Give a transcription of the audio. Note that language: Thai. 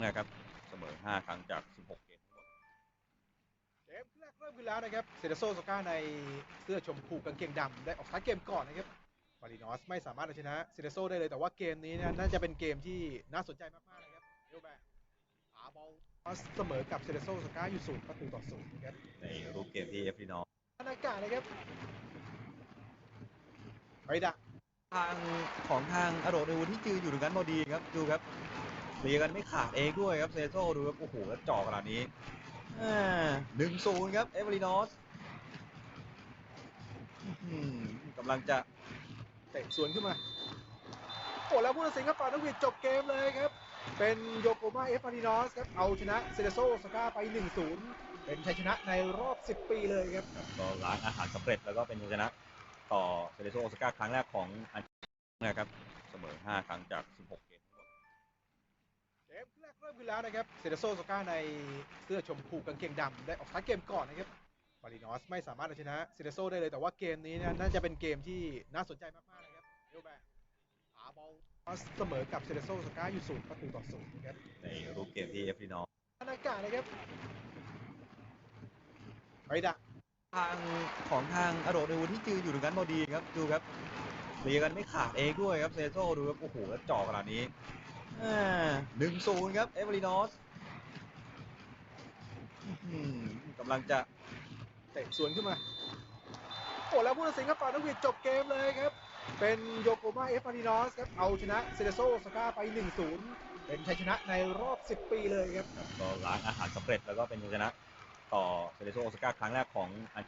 นะครับเสมอ 5 ครั้งจาก 16 เกมทั้งหมดเกมแรกเริ่มขึ้นแล้วนะครับเซเดโซโซก้าในเสื้อชมพูกางเกงดำได้ออกสตาร์ทเกมก่อนนะครับมารินอสไม่สามารถเอาชนะเซเดโซได้เลยแต่ว่าเกมนี้เนี่ยน่าจะเป็นเกมที่น่าสนใจมากๆนะครับเอลแบร์หาบอลเสมอกับเซเดโซโซก้าอยู่ศูนย์ประตูต่อศูนย์นะครับในรูปเกมที่เอฟรีนอบรรยากาศนะครับไปดักทางของทางอโรเดวูที่จืนอยู่ตรงนั้นพอดีครับดูครับ เลียกันไม่ขาดเองด้วยครับเซโซดูครับโอ้โหแล้วจ่อขนาดนี้หนึ่งศูนย์ครับเอเวอรีนอสกำลังจะเตะสวนขึ้นมา โอ้แล้วผู้ตัดสินก็เป่านกวีดจบเกมเลยครับ เป็นโยโกมาเอฟมารินอสครับ เอาชนะเซเดโซโซก้าไป 1-0 เป็นชัยชนะในรอบ 10 ปีเลยครับก็ล้างอาหารสำเร็จแล้วก็เป็นชัยชนะ ต่อเซเลโซโอซาก้าครั้งแรกของอันนะครับ เสมอ 5 ครั้งจาก 16 เกม มดเกมแรกเริ่มขึ้นแล้วนะครับเซเดโซโซก้าในเสื้อชมพูกางเกงดำได้ออกสตาร์ทเกมก่อนนะครับมารินอสไม่สามารถเอาชนะเซเดโซได้เลยแต่ว่าเกมนี้เนี่ยน่าจะเป็นเกมที่น่าสนใจมากๆนะครับเอลแบร์หาบอลเสมอกับเซเดโซโซก้าอยู่ศูนย์ประตูต่อศูนย์นะครับในรูปเกมที่เอฟรีนอบรรยากาศนะครับไปดักทางของทางอโรเดวูที่จืนอยู่ตรงนั้นพอดีครับดูครับเลียกันไม่ขาดเองด้วยครับเซโซดูครับโอ้โหแล้วจ่อขนาดนี้ หนึ่งศูนย์ครับเอเวอรีนอสกำลังจะเตะสวนขึ้นมา โอ้แล้วผู้ตัดสินก็เป่านกหวีดจบเกมเลยครับ เป็นโยโกมาเอฟมารินอสครับ เอาชนะเซเดโซโซก้าไป 1-0 เป็นชัยชนะในรอบ 10 ปีเลยครับ ก็ล้างอาหารสำเร็จแล้วก็เป็นชัยชนะ ต่อเซเลโซโอซาก้าครั้งแรกของอัน